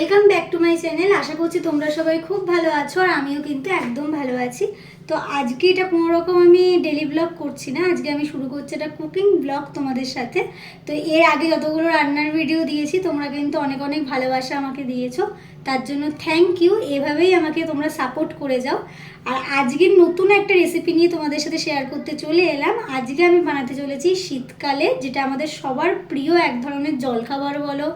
Welcome back to my channel আশা করছি তোমরা সবাই খুব ভালো আছো আর আমিও কিন্তু একদম ভালো আছি। তো আজকে এটা কোনো রকম আমি ডেলি ব্লগ করছি না। আজকে আমি শুরু করছি একটা কুকিং ব্লগ তোমাদের সাথে। তো এর আগে যতগুলো রান্নার ভিডিও দিয়েছি, তোমরা কিন্তু অনেক অনেক ভালোবাসা আমাকে দিয়েছ। তার জন্য থ্যাংক ইউ এভাবেই আমাকে তোমরা সাপোর্ট করে যাও। আর আজকে নতুন একটা রেসিপি নিয়ে তোমাদের সাথে শেয়ার করতে চলে এলাম। আজকে আমি বানাতে চলেছি শীতকালে, যেটা আমাদের সবার প্রিয় এক ধরনের জলখাবার বলো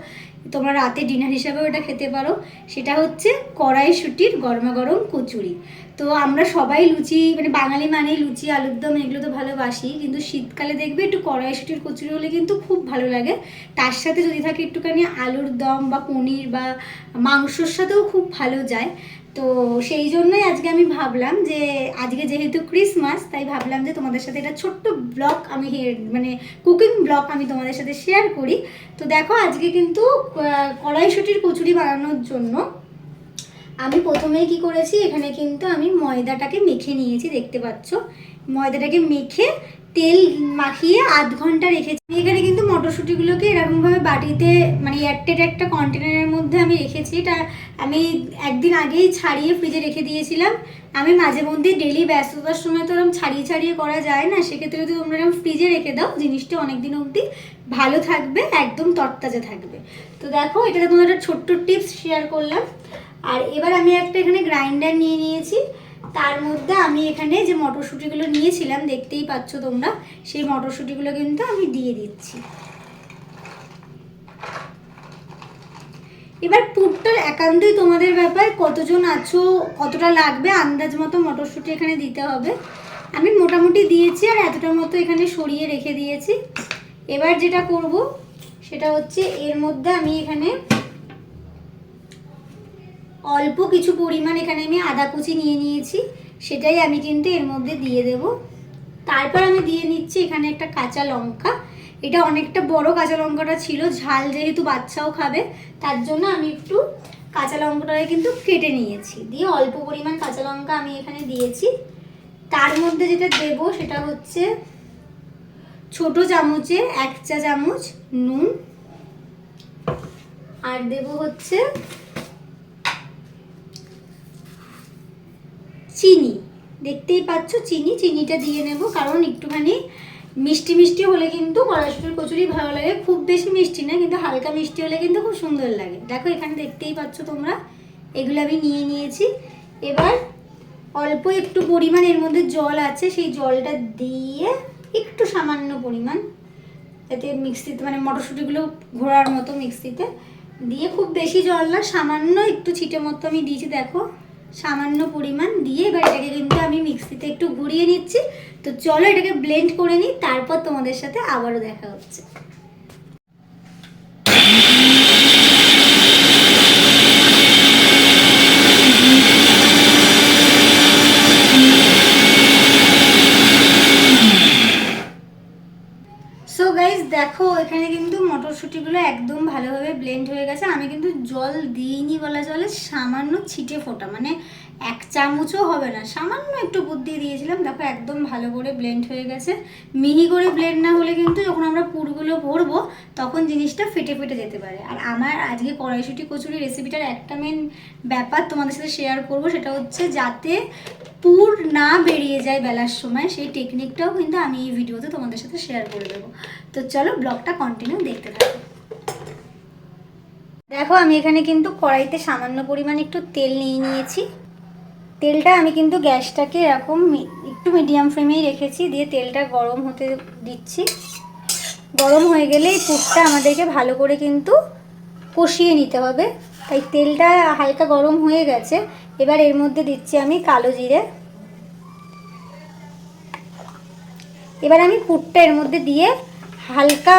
তোমরা রাতে ডিনার হিসাবেও ওটা খেতে পারো। সেটা হচ্ছে কড়াইশুটির গরমা গরম কচুরি। তো আমরা সবাই লুচি মানে বাঙালি মানে লুচি, আলুর দম এগুলো তো ভালোবাসি, কিন্তু শীতকালে দেখবে একটু কড়াইশুটির কচুরি হলে কিন্তু খুব ভালো লাগে। তার সাথে যদি থাকে একটুখানি আলুর দম বা পনির বা মাংসর সাথেও খুব ভালো যায়। তো সেই জন্যই আজকে আমি ভাবলাম যে, আজকে যেহেতু ক্রিসমাস, তাই ভাবলাম যে তোমাদের সাথে একটা ছোট্ট ব্লগ আমি মানে কুকিং ব্লগ আমি তোমাদের সাথে শেয়ার করি। তো দেখো আজকে কিন্তু কড়াইশুটির কচুরি বানানোর জন্য আমি প্রথমেই কি করেছি? এখানে কিন্তু আমি ময়দাটাকে মেখে নিয়েছি, দেখতে পাচ্ছ? ময়দাটাকে মেখে তেল মাখিয়ে আধ ঘণ্টা রেখেছি। এখানে কিন্তু মটরশুঁটিগুলোকে এরকমভাবে বাটিতে মানে এয়ারটেড একটা কন্টেনারের মধ্যে আমি রেখেছি। এটা আমি একদিন আগেই ছাড়িয়ে ফ্রিজে রেখে দিয়েছিলাম। আমি মাঝে মধ্যে ডেলি ব্যস্ততার সময় তো এরকম ছাড়িয়ে ছাড়িয়ে করা যায় না। সেক্ষেত্রে যদি তোমরা এরকম ফ্রিজে রেখে দাও, জিনিসটা অনেক দিন অবধি ভালো থাকবে, একদম তরতাজা থাকবে। তো দেখো এটা তোমাদের একটা ছোট্ট টিপস শেয়ার করলাম। আর এবার আমি একটা এখানে গ্রাইন্ডার নিয়ে নিয়েছি। তার মধ্যে আমি এখানে যে মটরশুঁটিগুলো নিয়েছিলাম, দেখতেই পাচ্ছ তোমরা, সেই মটরশুঁটিগুলো কিন্তু আমি দিয়ে দিচ্ছি। এবার পুরটার একান্তই তোমাদের ব্যাপার, কতজন আছো, কতটা লাগবে, আন্দাজ মতো মটরশুঁটি এখানে দিতে হবে। আমি মোটামুটি দিয়েছি আর এতটা মতো এখানে সরিয়ে রেখে দিয়েছি। এবার যেটা করব, সেটা হচ্ছে এর মধ্যে আমি এখানে অল্প কিছু পরিমাণ এখানে আমি আদা কুচি নিয়ে নিয়েছি, সেটাই আমি কিন্তু এর মধ্যে দিয়ে দেব। তারপর আমি দিয়ে নিচ্ছি এখানে একটা কাঁচা লঙ্কা। এটা অনেকটা বড় কাঁচা লঙ্কাটা ছিল, ঝাল যেহেতু বাচ্চাও খাবে, তার জন্য আমি একটু কাঁচা লঙ্কাটাকে কিন্তু কেটে নিয়েছি। দিয়ে অল্প পরিমাণ কাঁচা লঙ্কা আমি এখানে দিয়েছি। তার মধ্যে যেটা দেব সেটা হচ্ছে ছোট চামচে এক চা চামচ নুন। আর দেব হচ্ছে চিনি। দেখতেই পাচ্ছ চিনি, চিনিটা দিয়ে নেব, কারণ একটুখানি মিষ্টি মিষ্টি হলে কিন্তু কড়াইশুটির কচুরি ভালো লাগে। খুব বেশি মিষ্টি না, কিন্তু হালকা মিষ্টি হলে কিন্তু খুব সুন্দর লাগে। দেখো, এখানে দেখতেই পাচ্ছ তোমরা, এগুলো আমি নিয়ে নিয়েছি। এবার অল্প একটু পরিমাণ এর মধ্যে জল আছে, সেই জলটা দিয়ে একটু সামান্য পরিমাণ, যাতে মিক্সিতে মানে মটরশুঁটিগুলো ঘোরার মতো মিক্সিতে, দিয়ে খুব বেশি জল না, সামান্য একটু ছিটে মতো আমি দিয়েছি, দেখো। সামান্য পরিমাণ দিয়ে এবার এটাকে কিন্তু আমি মিক্সিতে একটু ঘুরিয়ে নিচ্ছি। তো চলো এটাকে ব্লেন্ড করে নিই, তারপর তোমাদের সাথে আবারও দেখা হচ্ছে। সো গাইজ দেখো, এখানে কিন্তু মটরশুঁটিগুলো একদম ভালোভাবে ব্লেন্ড হয়ে গেছে। আমি কিন্তু জল দিইনি বলা চলে, সামান্য ছিটে ফোটা। মানে এক চামচও হবে না, সামান্য একটু বুদ্ধি দিয়েছিলাম। দেখো একদম ভালো করে ব্লেন্ড হয়ে গেছে। মিহি করে ব্লেন্ড না হলে কিন্তু যখন আমরা পুরগুলো ভরবো, তখন জিনিসটা ফেটে ফেটে যেতে পারে। আর আমার আজকে কড়াইশুঁটি কচুরি রেসিপিটার একটা মেন ব্যাপার তোমাদের সাথে শেয়ার করব, সেটা হচ্ছে যাতে পুর না বেরিয়ে যায় বেলার সময়, সেই টেকনিকটাও কিন্তু আমি এই ভিডিওতে তোমাদের সাথে শেয়ার করে দেবো। তো চলো ব্লগটা কন্টিনিউ দেখতে থাকো। দেখো, আমি এখানে কিন্তু কড়াইতে সামান্য পরিমাণ একটু তেল নিয়ে নিয়েছি। তেলটা আমি কিন্তু গ্যাসটাকে এরকম একটু মিডিয়াম ফ্লেমেই রেখেছি, দিয়ে তেলটা গরম হতে দিচ্ছি। গরম হয়ে গেলে এই পুরটা আমাদেরকে ভালো করে কিন্তু কষিয়ে নিতে হবে। তাই তেলটা হালকা গরম হয়ে গেছে। এবার এর মধ্যে দিচ্ছি আমি কালো জিরে। এবার আমি পুরটা এর মধ্যে দিয়ে হালকা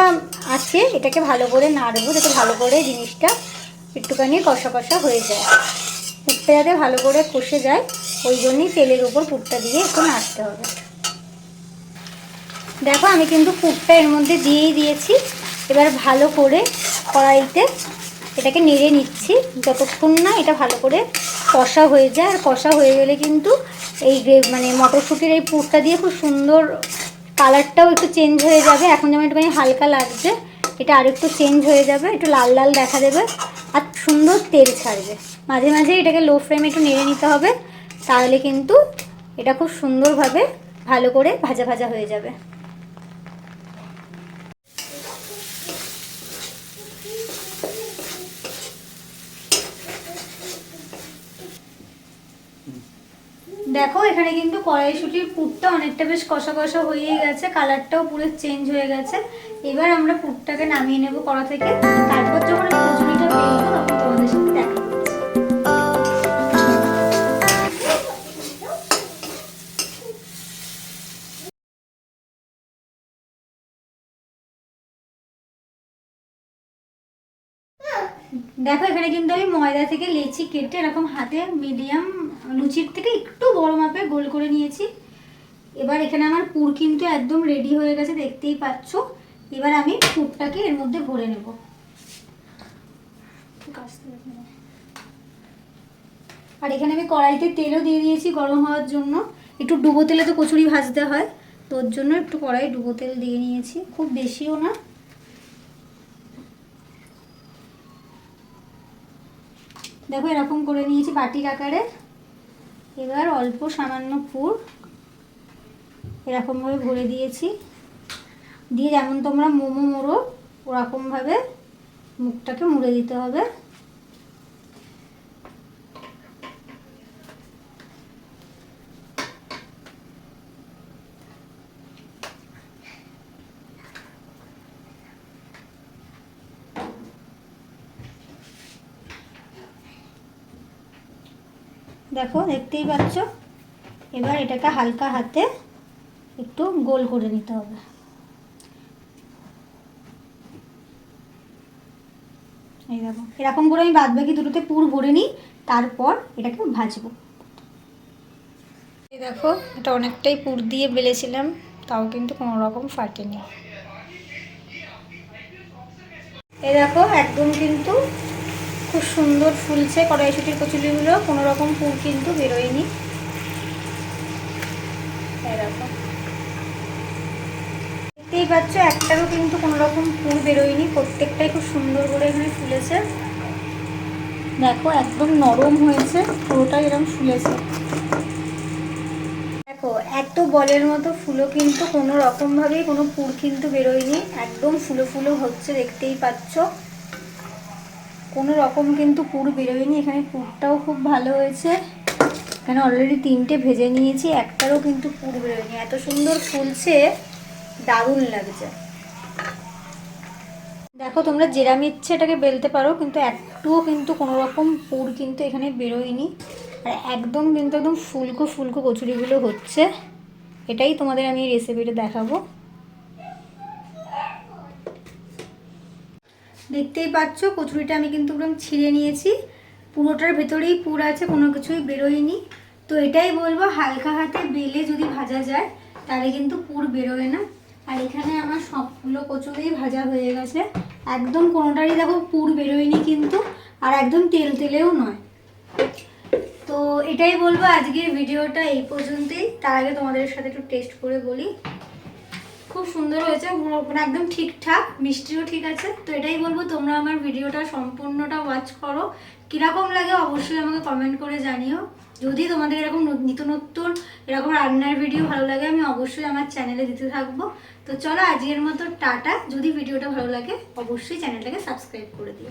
আছে এটাকে ভালো করে নাড়বো, যাতে ভালো করে জিনিসটা একটুখানি কষা কষা হয়ে যায়। পুরটা যাতে ভালো করে কষে যায়, ওই জন্যই তেলের উপর পুরটা দিয়ে একটু নাড়তে হবে। দেখো, আমি কিন্তু পুরটা এর মধ্যে দিয়েই দিয়েছি। এবার ভালো করে কড়াইতে এটাকে নেড়ে নিচ্ছি। যতক্ষণ না এটা ভালো করে কষা হয়ে যায়, আর কষা হয়ে গেলে কিন্তু এই মানে মটরশুঁটির এই পুরটা দিয়ে খুব সুন্দর কালারটাও একটু চেঞ্জ হয়ে যাবে। এখন যেমন একটুখানি হালকা লাগছে, এটা আরেকটু চেঞ্জ হয়ে যাবে, একটু লাল লাল দেখা দেবে। আর সুন্দর তেল ছাড়বে। মাঝে মাঝে এটাকে লো ফ্লেমে একটু নেড়ে নিতে হবে, তাহলে কিন্তু এটা খুব সুন্দরভাবে ভালো করে ভাজা ভাজা হয়ে যাবে। দেখো, এখানে কিন্তু কড়াইশুটির পুরটা অনেকটা বেশ কষা কষা হয়ে গেছে, কালারটাও পুরো চেঞ্জ হয়ে গেছে। এবার আমরা পুরটাকে নামিয়ে নেব কড়া থেকে। তারপর যখন দেখো, এখানে কিন্তু আমি ময়দা থেকে লেচি কেটে এরকম হাতে মিডিয়াম লুচির থেকে একটু বড় মাপে গোল করে নিয়েছি। এবার এখানে আমার পুর কিন্তু একদম রেডি হয়ে গেছে, দেখতেই পাচ্ছ। এবার আমি পুরটাকে এর মধ্যে ভরে নেব। আর এখানে আমি কড়াইতে তেলও দিয়ে দিয়েছি গরম হওয়ার জন্য। একটু ডুবো তেলে তো কচুরি ভাজতে হয় তোর জন্য একটু কড়াই ডুবো তেল দিয়ে নিয়েছি, খুব বেশিও না। দেখো এরকম করে নিয়েছি বাটির আকারে। এবার অল্প সামান্য পুর এরকমভাবে ভরে দিয়েছি। দিয়ে যেমন তোমরা মোমো মোড়ো ওরকমভাবে মুখটাকে মুড়ে দিতে হবে। দেখো, দেখতেই পাচ্ছ? এবার এটাকে হালকা হাতে একটু গোল করে নিতে হবে। এই দেখো, এরকম করে আমি বাদ বাকি দুটোতে পুর ভরে নিই, তারপর এটাকে ভাজবো। এই দেখো, এটা অনেকটাই পুর দিয়ে বেলেছিলাম, তাও কিন্তু কোনো রকম ফাটেনি। এই দেখো, একদম কিন্তু খুব সুন্দর ফুলছে কড়াইশুটির কচুরিগুলো, কোনো রকম পুর কিন্তু বেরোয়নি। দেখতেই পাচ্ছ, একটারও কিন্তু কোনো রকম পুর বেরোয়নি, প্রত্যেকটাই খুব সুন্দর করে এখানে ফুলেছে। দেখো, একদম নরম হয়েছে, পুরোটাই এরকম ফুলেছে। দেখো, এত বলের মতো ফুলও কিন্তু কোনো রকমভাবেই কোনো পুর কিন্তু বেরোয়নি, একদম ফুলো ফুলো হচ্ছে, দেখতেই পাচ্ছ। কোনো রকম কিন্তু পুর বেরোয়নি। এখানে পুরটাও খুব ভালো হয়েছে। এখানে অলরেডি তিনটে ভেজে নিয়েছি, একটারও কিন্তু পুর বেরোয়নি। এত সুন্দর ফুলছে, দারুণ লাগছে। দেখো, তোমরা যেরাম ইচ্ছে এটাকে বেলতে পারো, কিন্তু একটুও কিন্তু কোনো রকম পুর কিন্তু এখানে বেরোয়নি। আর একদম কিন্তু একদম ফুলকো ফুলকো কচুরিগুলো হচ্ছে। এটাই তোমাদের আমি রেসিপিটা দেখাবো। দেখতেই পাচ্ছ, কচুরিটা আমি কিন্তু একদম ছিঁড়ে নিয়েছি। পুরোটার ভেতরেই পুর আছে, কোনো কিছুই বেরোয়নি। তো এটাই বলব, হালকা হাতে বেলে যদি ভাজা যায়, তাহলে কিন্তু পুর বেরোয় না। আর এখানে আমার সবগুলো কচুরিই ভাজা হয়ে গেছে। একদম কোনোটারই দেখো পুর বেরোয়নি কিন্তু, আর একদম তেল তেলেও নয়। তো এটাই বলব আজকের ভিডিওটা এই পর্যন্তই। তার আগে তোমাদের সাথে একটু টেস্ট করে বলি। খুব সুন্দর হয়েছে মানে একদম ঠিকঠাক, মিষ্টিও ঠিক আছে। তো এটাই বলব, তোমরা আমার ভিডিওটা সম্পূর্ণটা ওয়াচ করো। কীরকম লাগে অবশ্যই আমাকে কমেন্ট করে জানিও। যদি তোমাদের এরকম নিত্য নতুন এরকম রান্নার ভিডিও ভালো লাগে, আমি অবশ্যই আমার চ্যানেলে দিতে থাকব। তো চলো, আজকের মতো টাটা। যদি ভিডিওটা ভালো লাগে, অবশ্যই চ্যানেলটাকে সাবস্ক্রাইব করে দিও।